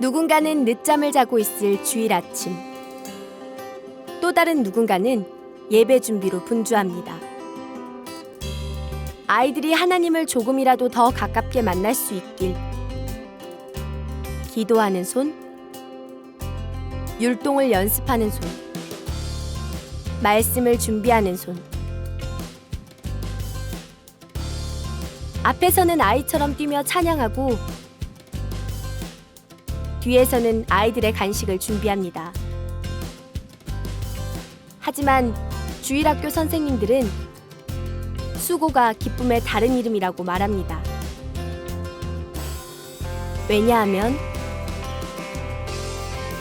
누군가는 늦잠을 자고 있을 주일 아침. 또 다른 누군가는 예배 준비로 분주합니다. 아이들이 하나님을 조금이라도 더 가깝게 만날 수 있길. 기도하는 손, 율동을 연습하는 손, 말씀을 준비하는 손. 앞에서는 아이처럼 뛰며 찬양하고 뒤에서는 아이들의 간식을 준비합니다. 하지만 주일 학교 선생님들은 수고가 기쁨의 다른 이름이라고 말합니다. 왜냐하면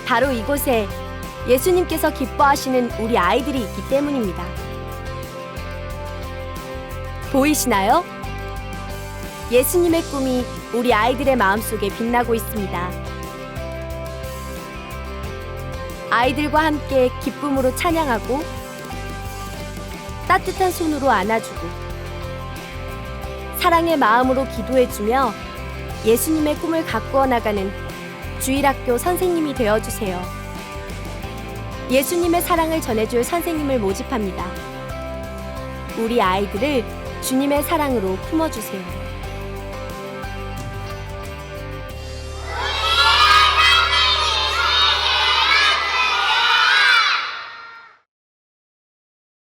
바로 이곳에 예수님께서 기뻐하시는 우리 아이들이 있기 때문입니다. 보이시나요? 예수님의 꿈이 우리 아이들의 마음속에 빛나고 있습니다. 아이들과 함께 기쁨으로 찬양하고 따뜻한 손으로 안아주고 사랑의 마음으로 기도해주며 예수님의 꿈을 가꾸어 나가는 주일학교 선생님이 되어주세요. 예수님의 사랑을 전해줄 선생님을 모집합니다. 우리 아이들을 주님의 사랑으로 품어주세요.